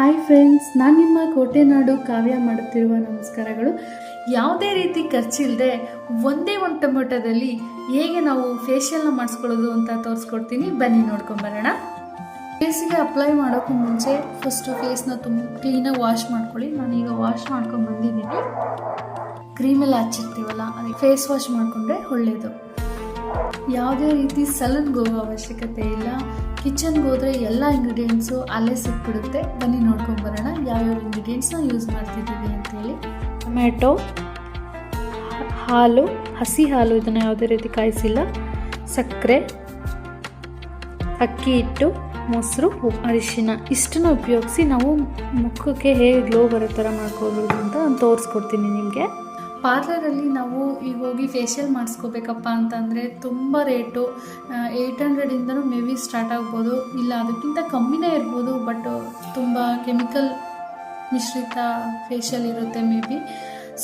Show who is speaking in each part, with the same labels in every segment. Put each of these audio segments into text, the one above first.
Speaker 1: Hi friends ನಾನು ನಿಮ್ಮ ಕೋಟೆನಾಡು ಕಾವ್ಯ ಮಾಡುತ್ತಿರುವ ನಮಸ್ಕಾರಗಳು. ಯಾವುದೇ ರೀತಿ ಖರ್ಚಿಲ್ಲದೆ ಒಂದೇ ಒಂದು ಟೊಮೆಟೊದಲ್ಲಿ ಹೇಗೆ ನಾವು ಫೇಶಿಯಲ್ನ ಮಾಡಿಸ್ಕೊಳ್ಳೋದು ಅಂತ ತೋರಿಸ್ಕೊಡ್ತೀನಿ. ಬನ್ನಿ ನೋಡ್ಕೊಂಬರೋಣ ಫೇಸಿಗೆ ಅಪ್ಲೈ ಮಾಡೋಕ್ಕೂ ಮುಂಚೆ ಫಸ್ಟು ಫೇಸ್ನ ತುಂಬ ಕ್ಲೀನಾಗಿ ವಾಶ್ ಮಾಡ್ಕೊಳ್ಳಿ. ನಾನೀಗ ವಾಶ್ ಮಾಡ್ಕೊಂಡು ಬಂದಿದ್ದೀನಿ. ಕ್ರೀಮೆಲ್ಲ ಹಚ್ಚಿರ್ತೀವಲ್ಲ, ಅದಕ್ಕೆ ಫೇಸ್ ವಾಶ್ ಮಾಡಿಕೊಂಡ್ರೆ ಒಳ್ಳೆಯದು ಯಾವುದೇ ರೀತಿ ಸಲನ್ಗೆ ಹೋಗೋ ಅವಶ್ಯಕತೆ ಇಲ್ಲ. ಕಿಚನ್ಗೆ ಹೋದರೆ ಎಲ್ಲ ಇಂಗ್ರೀಡಿಯೆಂಟ್ಸು ಅಲ್ಲೇ ಸಿಕ್ಬಿಡುತ್ತೆ. ಬನ್ನಿ ನೋಡ್ಕೊಂಡು ಬರೋಣ. ಯಾವ್ಯಾವ ಇಂಗ್ರೀಡಿಯೆಂಟ್ಸ್ನ ಯೂಸ್ ಮಾಡ್ತಿದ್ದೀವಿ ಅಂತೇಳಿ
Speaker 2: ಟೊಮ್ಯಾಟೊ, ಹಾಲು, ಹಸಿ ಹಾಲು ಇದನ್ನು ಯಾವುದೇ ರೀತಿ ಕಾಯಿಸಿಲ್ಲ. ಸಕ್ಕರೆ, ಅಕ್ಕಿ ಹಿಟ್ಟು, ಮೊಸರು, ಅರಿಶಿನ ಇಷ್ಟನ್ನು ಉಪಯೋಗಿಸಿ ನಾವು ಮುಖಕ್ಕೆ ಹೇಗೆ ಗ್ಲೋ ಬರೋ ಥರ ಮಾಡ್ಕೋಬೋದು ಅಂತ ನಾನು ತೋರಿಸ್ಕೊಡ್ತೀನಿ ನಿಮಗೆ.
Speaker 1: ಪಾರ್ಲರಲ್ಲಿ ನಾವು ಈಗ ಹೋಗಿ ಫೇಶಿಯಲ್ ಮಾಡಿಸ್ಕೋಬೇಕಪ್ಪ ಅಂತಂದರೆ ತುಂಬ ರೇಟು ಏಯ್ಟ್ ಹಂಡ್ರೆಡಿಂದನೂ ಮೇ ಬಿ ಸ್ಟಾರ್ಟ್ ಆಗ್ಬೋದು. ಇಲ್ಲ, ಅದಕ್ಕಿಂತ ಕಮ್ಮಿನೇ ಇರ್ಬೋದು ಬಟ್ ತುಂಬ ಕೆಮಿಕಲ್ ಮಿಶ್ರಿತ ಫೇಶಿಯಲ್ ಇರುತ್ತೆ ಮೇ ಬಿ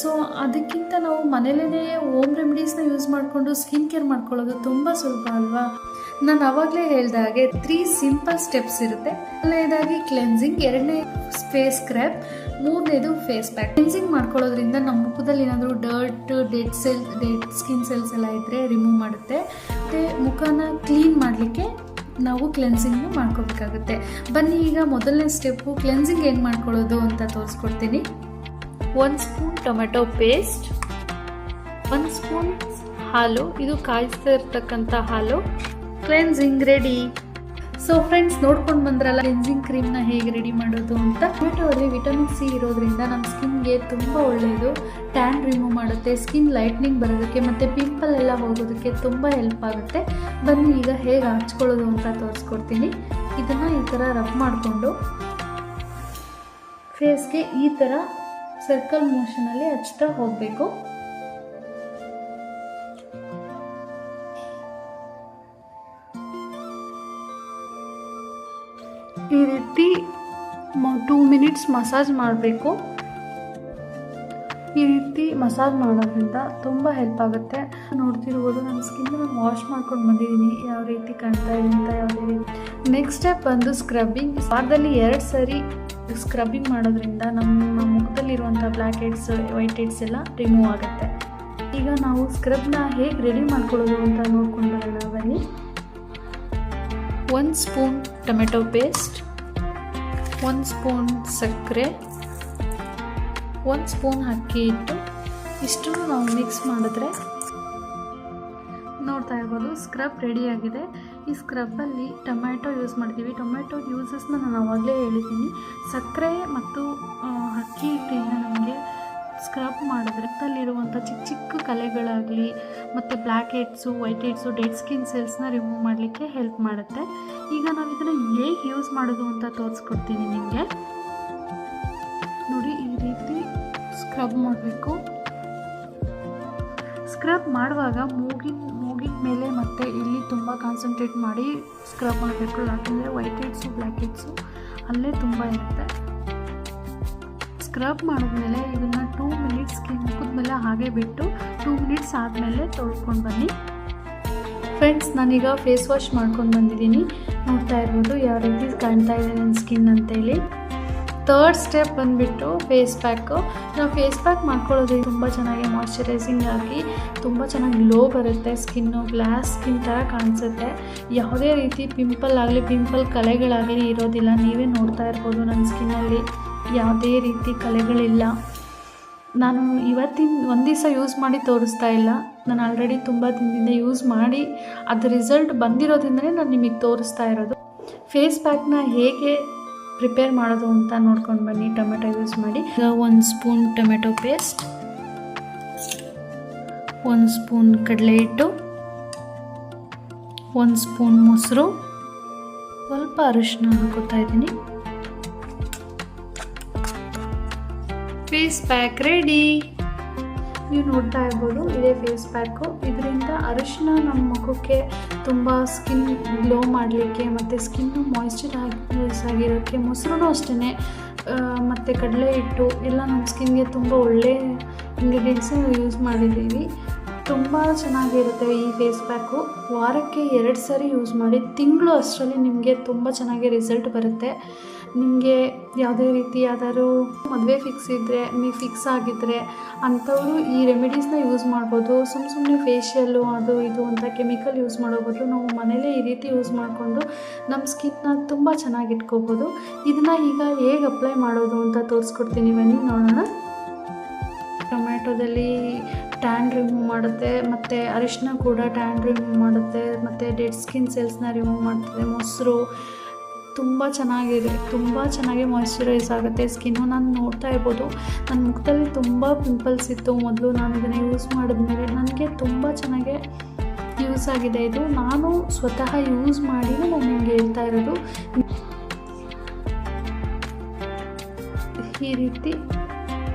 Speaker 1: ಸೊ ಅದಕ್ಕಿಂತ ನಾವು ಮನೇಲೇ ಹೋಮ್ ರೆಮಿಡೀಸ್ನ ಯೂಸ್ ಮಾಡಿಕೊಂಡು ಸ್ಕಿನ್ ಕೇರ್ ಮಾಡ್ಕೊಳ್ಳೋದು ತುಂಬ ಸುಲಭ ಅಲ್ವಾ? ನಾನು ಆವಾಗಲೇ ಹೇಳಿದ ಹಾಗೆ ತ್ರೀ ಸಿಂಪಲ್ ಸ್ಟೆಪ್ಸ್ ಇರುತ್ತೆ. ಮೊದಲನೇದಾಗಿ ಕ್ಲೆನ್ಸಿಂಗ್ ಎರಡನೇ ಫೇಸ್ ಸ್ಕ್ರಬ್ ಮೂರನೇದು ಫೇಸ್ ಪ್ಯಾಕ್ ಕ್ಲೆನ್ಸಿಂಗ್ ಮಾಡ್ಕೊಳ್ಳೋದ್ರಿಂದ ನಮ್ಮ ಮುಖದಲ್ಲಿ ಏನಾದರೂ dirt dead cell dead skin cells ಎಲ್ಲ ಇದ್ದರೆ ರಿಮೂವ್ ಮಾಡುತ್ತೆ. ಮತ್ತು ಮುಖನ ಕ್ಲೀನ್ ಮಾಡಲಿಕ್ಕೆ ನಾವು ಕ್ಲೆನ್ಸಿಂಗ್ ಮಾಡ್ಕೋಬೇಕಾಗುತ್ತೆ. ಬನ್ನಿ ಈಗ ಮೊದಲನೇ ಸ್ಟೆಪ್ಪು ಕ್ಲೆನ್ಸಿಂಗ್ ಏನು ಮಾಡ್ಕೊಳ್ಳೋದು ಅಂತ ತೋರಿಸ್ಕೊಡ್ತೀನಿ.
Speaker 2: ಒಂದು ಸ್ಪೂನ್ ಟೊಮೆಟೊ ಪೇಸ್ಟ್ ಒಂದು ಸ್ಪೂನ್ ಹಾಲು ಇದು ಕಾಯಿಸ್ತಾ ಇರ್ತಕ್ಕಂಥ ಹಾಲು.
Speaker 1: ಕ್ಲೆನ್ಸಿಂಗ್ ರೆಡಿ ಸೊ ಫ್ರೆಂಡ್ಸ್ ನೋಡ್ಕೊಂಡು ಬಂದ್ರಲ್ಲ ಕ್ಲೆನ್ಸಿಂಗ್ ಕ್ರೀಮ್ನ ಹೇಗೆ ರೆಡಿ ಮಾಡೋದು ಅಂತ? ಟೊಮೆಟೊಲ್ಲಿ ವಿಟಮಿನ್ ಸಿ ಇರೋದ್ರಿಂದ ನಮ್ಮ ಸ್ಕಿನ್ಗೆ ತುಂಬ ಒಳ್ಳೆಯದು ಟ್ಯಾನ್ ರಿಮೂವ್ ಮಾಡುತ್ತೆ ಸ್ಕಿನ್ ಲೈಟ್ನಿಂಗ್ ಬರೋದಕ್ಕೆ ಮತ್ತು ಪಿಂಪಲ್ ಎಲ್ಲ ಹೋಗೋದಕ್ಕೆ ತುಂಬ ಹೆಲ್ಪ್ ಆಗುತ್ತೆ. ಬನ್ನಿ, ಈಗ ಹೇಗೆ ಹಚ್ಕೊಳ್ಳೋದು ಅಂತ ತೋರಿಸ್ಕೊಡ್ತೀನಿ. ಇದನ್ನು ಈ ಥರ ರಬ್ ಮಾಡಿಕೊಂಡು ಫೇಸ್ಗೆ ಈ ಥರ ಸರ್ಕಲ್ ಮೋಷನಲ್ಲಿ ಹಚ್ತಾ ಹೋಗಬೇಕು. ಈ ರೀತಿ ಟೂ ಮಿನಿಟ್ಸ್ ಮಸಾಜ್ ಮಾಡಬೇಕು. ಈ ರೀತಿ ಮಸಾಜ್ ಮಾಡೋದ್ರಿಂದ ತುಂಬ ಹೆಲ್ಪ್ ಆಗುತ್ತೆ. ನೋಡ್ತಿರ್ಬೋದು ನನ್ನ ಸ್ಕಿನ್ ನಾನು ವಾಶ್ ಮಾಡ್ಕೊಂಡು ಬಂದಿದ್ದೀನಿ. ಯಾವ ರೀತಿ ಕಾಣ್ತಾ ಇದೆ ಅಂತ ಯಾವ ರೀತಿ. ನೆಕ್ಸ್ಟ್ ಸ್ಟೆಪ್ ಬಂದು ಸ್ಕ್ರಬ್ಬಿಂಗ್ ವಾರದಲ್ಲಿ ಎರಡು ಸರಿ ಸ್ಕ್ರಬ್ಬಿಂಗ್ ಮಾಡೋದ್ರಿಂದ ನಮ್ಮ ಮುಖದಲ್ಲಿರುವಂಥ ಬ್ಲ್ಯಾಕ್ ಹೆಡ್ಸ್ ವೈಟ್ ಹೆಡ್ಸ್ ಎಲ್ಲ ರಿಮೂವ್ ಆಗುತ್ತೆ. ಈಗ ನಾವು ಸ್ಕ್ರಬ್ನ ಹೇಗೆ ರೆಡಿ ಮಾಡ್ಕೊಳ್ಳೋದು ಅಂತ ನೋಡ್ಕೊಂಡು ಬರೋಣ ಬನ್ನಿ.
Speaker 2: ಒಂದು ಸ್ಪೂನ್ ಟೊಮೆಟೊ ಪೇಸ್ಟ್, ಒಂದು ಸ್ಪೂನ್ ಸಕ್ಕರೆ, ಒಂದು ಸ್ಪೂನ್ ಅಕ್ಕಿ ಇಟ್ಟು
Speaker 1: ಇಷ್ಟನ್ನು ನಾವು ಮಿಕ್ಸ್ ಮಾಡಿದ್ರೆ ನೋಡ್ತಾ ಇರ್ಬೋದು ಸ್ಕ್ರಬ್ ರೆಡಿಯಾಗಿದೆ ಈ ಸ್ಕ್ರಬ್ಬಲ್ಲಿ ಟೊಮ್ಯಾಟೊ ಯೂಸ್ ಮಾಡ್ತೀವಿ. ಟೊಮ್ಯಾಟೊ ಯೂಸಸ್ನ ನಾನು ಆವಾಗಲೇ ಹೇಳಿದ್ದೀನಿ. ಸಕ್ಕರೆ ಮತ್ತು ಅಕ್ಕಿ ಹಿಟ್ಟಿಂದ ನಮಗೆ ಸ್ಕ್ರಬ್ ಮಾಡಿದ್ರೆ ಅಲ್ಲಿರುವಂಥ ಚಿಕ್ಕ ಚಿಕ್ಕ ಕಲೆಗಳಾಗಲಿ ಮತ್ತು black heads, white heads, dead skin ಸೆಲ್ಸ್ನ ರಿಮೂವ್ ಮಾಡಲಿಕ್ಕೆ ಹೆಲ್ಪ್ ಮಾಡುತ್ತೆ. ಈಗ ನಾವು ಇದನ್ನು ಹೇಗೆ ಯೂಸ್ ಮಾಡೋದು ಅಂತ ತೋರಿಸ್ಕೊಡ್ತೀನಿ ನಿಮಗೆ. ನೋಡಿ ಈ ರೀತಿ ಸ್ಕ್ರಬ್ ಮಾಡಬೇಕು. ಸ್ಕ್ರಬ್ ಮಾಡುವಾಗ ಮೂಗಿನ ಮೂಗಿನ ಮೇಲೆ ಮತ್ತು ಇಲ್ಲಿ ತುಂಬ ಕಾನ್ಸಂಟ್ರೇಟ್ ಮಾಡಿ ಸ್ಕ್ರಬ್ ಮಾಡಬೇಕು. ಯಾಕಂದರೆ ವೈಟ್ ಹೆಡ್ಸು ಬ್ಲ್ಯಾಕ್ ಹೆಡ್ಸು ಅಲ್ಲೇ ತುಂಬ ಇರುತ್ತೆ. ಸ್ಕ್ರಬ್ ಮಾಡಿದ್ಮೇಲೆ ಇದನ್ನು ಟೂ ಮಿನಿಟ್ಸ್ ಮುಗಿದ್ಮೇಲೆ ಮೇಲೆ ಹಾಗೆ ಬಿಟ್ಟು ಟೂ ಮಿನಿಟ್ಸ್ ಆದಮೇಲೆ ತೊಳ್ಕೊಂಡು ಬನ್ನಿ. ಫ್ರೆಂಡ್ಸ್ ನಾನೀಗ ಫೇಸ್ ವಾಶ್ ಮಾಡ್ಕೊಂಡು ಬಂದಿದ್ದೀನಿ. ನೋಡ್ತಾ ಇರ್ಬೋದು ಯಾವ ರೀತಿ ಕಾಣ್ತಾ ಇದೆ ನನ್ನ ಸ್ಕಿನ್ ಅಂತೇಳಿ. ತರ್ಡ್ ಸ್ಟೆಪ್ ಬಂದುಬಿಟ್ಟು ಫೇಸ್ ಪ್ಯಾಕು ನಾವು ಫೇಸ್ ಪ್ಯಾಕ್ ಮಾಡ್ಕೊಳ್ಳೋದ್ರಿಂದ ತುಂಬ ಚೆನ್ನಾಗಿ ಮಾಯಶ್ಚರೈಸಿಂಗ್ ಆಗಿ ತುಂಬ ಚೆನ್ನಾಗಿ ಗ್ಲೋ ಬರುತ್ತೆ. ಸ್ಕಿನ್ನು ಗ್ಲಾಸ್ ಸ್ಕಿನ್ ಥರ ಕಾಣಿಸುತ್ತೆ. ಯಾವುದೇ ರೀತಿ ಪಿಂಪಲ್ ಆಗಲಿ ಪಿಂಪಲ್ ಕಲೆಗಳಾಗಲಿ ಇರೋದಿಲ್ಲ. ನೀವೇ ನೋಡ್ತಾ ಇರ್ಬೋದು ನನ್ನ ಸ್ಕಿನ್ನಲ್ಲಿ ಯಾವುದೇ ರೀತಿ ಕಲೆಗಳಿಲ್ಲ. ನಾನು ಇವತ್ತಿನ ಒಂದು ದಿವಸ ಯೂಸ್ ಮಾಡಿ ತೋರಿಸ್ತಾ ಇಲ್ಲ. ನಾನು ಆಲ್ರೆಡಿ ತುಂಬ ದಿನದಿಂದ ಯೂಸ್ ಮಾಡಿ ಅದು ರಿಸಲ್ಟ್ ಬಂದಿರೋದ್ರಿಂದಲೇ ನಾನು ನಿಮಗೆ ತೋರಿಸ್ತಾ ಇರೋದು. ಫೇಸ್ ಪ್ಯಾಕ್ನ ಹೇಗೆ ಪ್ರಿಪೇರ್ ಮಾಡೋದು ಅಂತ ನೋಡ್ಕೊಂಡು ಬನ್ನಿ, ಟೊಮೆಟೊ ಯೂಸ್ ಮಾಡಿ.
Speaker 2: ಈಗ ಒಂದು ಸ್ಪೂನ್ ಟೊಮೆಟೊ ಪೇಸ್ಟ್ ಒಂದು ಸ್ಪೂನ್ ಕಡಲೆ ಹಿಟ್ಟು, ಒಂದು ಸ್ಪೂನ್ ಮೊಸರು. ಸ್ವಲ್ಪ ಅರಿಶಿನ ಹಾಕೋತಾ ಇದ್ದೀನಿ.
Speaker 1: ಪೀಸ್ ಪ್ಯಾಕ್ ರೆಡಿ ನೀವು ನೋಡ್ತಾ ಇರ್ಬೋದು, ಇದೇ ಫೇಸ್ ಪ್ಯಾಕು ಇದರಿಂದ ಅರಿಶಿನ ನಮ್ಮ ಮುಖಕ್ಕೆ ತುಂಬ ಸ್ಕಿನ್ ಗ್ಲೋ ಮಾಡಲಿಕ್ಕೆ ಮತ್ತು ಸ್ಕಿನ್ನು ಮಾಯ್ಶ್ಚರೈಸ್ ಆಗಿರೋಕ್ಕೆ ಮೊಸರು ಅಷ್ಟೇ ಮತ್ತು ಕಡಲೆ ಹಿಟ್ಟು, ಎಲ್ಲ ನಮ್ಮ ಸ್ಕಿನ್ಗೆ ತುಂಬ ಒಳ್ಳೆ ಇಂಗ್ರೀಡಿಯೆಂಟ್ಸ್ ಯೂಸ್ ಮಾಡಿದ್ದೀವಿ. ತುಂಬ ಚೆನ್ನಾಗಿರುತ್ತೆ ಈ ಫೇಸ್ ಪ್ಯಾಕು ವಾರಕ್ಕೆ ಎರಡು ಸರಿ ಯೂಸ್ ಮಾಡಿ ತಿಂಗಳು ಅಷ್ಟರಲ್ಲಿ ನಿಮಗೆ ತುಂಬ ಚೆನ್ನಾಗಿ ರಿಸಲ್ಟ್ ಬರುತ್ತೆ. ನಿಮಗೆ ಯಾವುದೇ ರೀತಿಯಾದರೂ ಮದುವೆ ಫಿಕ್ಸ್ ಇದ್ದರೆ ನೀವು ಫಿಕ್ಸ್ ಆಗಿದ್ದರೆ ಅಂಥವರು ಈ ರೆಮಿಡೀಸ್ನ ಯೂಸ್ ಮಾಡ್ಬೋದು. ಸುಮ್ಮ ಸುಮ್ಮನೆ ಫೇಶಿಯಲ್ಲು ಅದು ಇದು ಅಂತ ಕೆಮಿಕಲ್ ಯೂಸ್ ಮಾಡೋ ಬದಲು ನಾವು ಮನೇಲೇ ಈ ರೀತಿ ಯೂಸ್ ಮಾಡಿಕೊಂಡು ನಮ್ಮ ಸ್ಕಿನ್ನ ತುಂಬ ಚೆನ್ನಾಗಿ ಇಟ್ಕೋಬೋದು. ಇದನ್ನು ಈಗ ಹೇಗೆ ಅಪ್ಲೈ ಮಾಡೋದು ಅಂತ ತೋರಿಸ್ಕೊಡ್ತೀನಿ ಬನ್ನಿ, ನೋಡೋಣ. ಟೊಮ್ಯಾಟೊದಲ್ಲಿ ಟ್ಯಾನ್ ರಿಮೂವ್ ಮಾಡುತ್ತೆ, ಮತ್ತು ಅರಿಶಿನ ಕೂಡ ಟ್ಯಾನ್ ರಿಮೂವ್ ಮಾಡುತ್ತೆ, ಮತ್ತು ಡೆಡ್ ಸ್ಕಿನ್ ಸೆಲ್ಸ್ನ ರಿಮೂವ್ ಮಾಡ್ತದೆ, ಮೊಸರು ತುಂಬ ಚೆನ್ನಾಗಿದೆ, ತುಂಬ ಚೆನ್ನಾಗಿ ಮಾಯಿಶ್ಚರೈಸ್ ಆಗುತ್ತೆ ಸ್ಕಿನ್ನು ನಾನು ನೋಡ್ತಾ ಇರ್ಬೋದು ನನ್ನ ಮುಖದಲ್ಲಿ ತುಂಬ ಪಿಂಪಲ್ಸ್ ಇತ್ತು ಮೊದಲು, ನಾನು ಇದನ್ನು ಯೂಸ್ ಮಾಡಿದ್ಮೇಲೆ ನನಗೆ ತುಂಬ ಚೆನ್ನಾಗಿ ಯೂಸ್ ಆಗಿದೆ ಇದು. ನಾನು ಸ್ವತಃ ಯೂಸ್ ಮಾಡಿ ನಾನು ನಿಮಗೆ ಹೇಳ್ತಾ ಇರೋದು. ಈ ರೀತಿ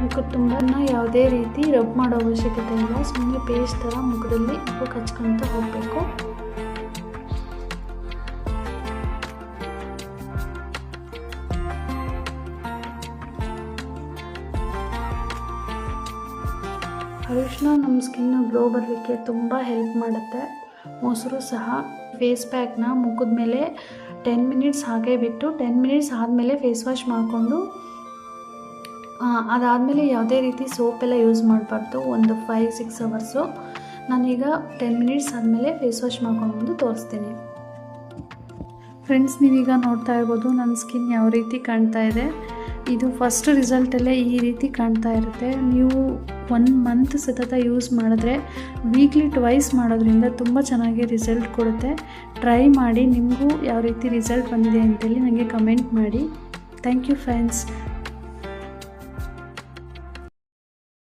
Speaker 1: ಮುಖ ತುಂಬ ಯಾವುದೇ ರೀತಿ ರಬ್ ಮಾಡೋ ಅವಶ್ಯಕತೆ ಇಲ್ಲ. ಸುಮ್ಮನೆ ಪೇಸ್ಟ್ ಥರ ಮುಖದಲ್ಲಿ ಉಪ್ಪು ಹೋಗಬೇಕು. ಅರಿಶಿನ ನಮ್ಮ ಸ್ಕಿನ್ ಗ್ಲೋ ಬರಲಿಕ್ಕೆ ತುಂಬ ಹೆಲ್ಪ್ ಮಾಡುತ್ತೆ. ಮೊಸರು ಸಹ ಫೇಸ್ ಪ್ಯಾಕ್ನ ಮುಖದ ಮೇಲೆ ಟೆನ್ ಮಿನಿಟ್ಸ್ ಹಾಗೆ ಬಿಟ್ಟು ಟೆನ್ ಮಿನಿಟ್ಸ್ ಆದಮೇಲೆ ಫೇಸ್ ವಾಶ್ ಮಾಡಿಕೊಂಡು ಅದಾದಮೇಲೆ ಯಾವುದೇ ರೀತಿ ಸೋಪೆಲ್ಲ ಯೂಸ್ ಮಾಡಬಾರ್ದು. ಒಂದು ಫೈವ್ ಸಿಕ್ಸ್ ಅವರ್ಸು ನಾನೀಗ ಟೆನ್ ಮಿನಿಟ್ಸ್ ಆದಮೇಲೆ ಫೇಸ್ ವಾಶ್ ಮಾಡ್ಕೊಂಡು ತೋರಿಸ್ತೀನಿ. ಫ್ರೆಂಡ್ಸ್ ನೀವೀಗ ನೋಡ್ತಾ ಇರ್ಬೋದು ನನ್ನ ಸ್ಕಿನ್ ಯಾವ ರೀತಿ ಕಾಣ್ತಾ ಇದೆ. ಇದು ಫಸ್ಟ್ ರಿಸಲ್ಟಲ್ಲೇ ಈ ರೀತಿ ಕಾಣ್ತಾ ಇರುತ್ತೆ. ನೀವು ಒನ್ ಮಂತ್ ಸತತ ಯೂಸ್ ಮಾಡಿದ್ರೆ ವೀಕ್ಲಿ ಟ್ವೈಸ್ ಮಾಡೋದ್ರಿಂದ ತುಂಬ ಚೆನ್ನಾಗಿ ರಿಸಲ್ಟ್ ಕೊಡುತ್ತೆ. ಟ್ರೈ ಮಾಡಿ ನಿಮಗೂ ಯಾವ ರೀತಿ ರಿಸಲ್ಟ್ ಬಂದಿದೆ ಅಂತೇಳಿ ನನಗೆ ಕಮೆಂಟ್ ಮಾಡಿ. Thank you friends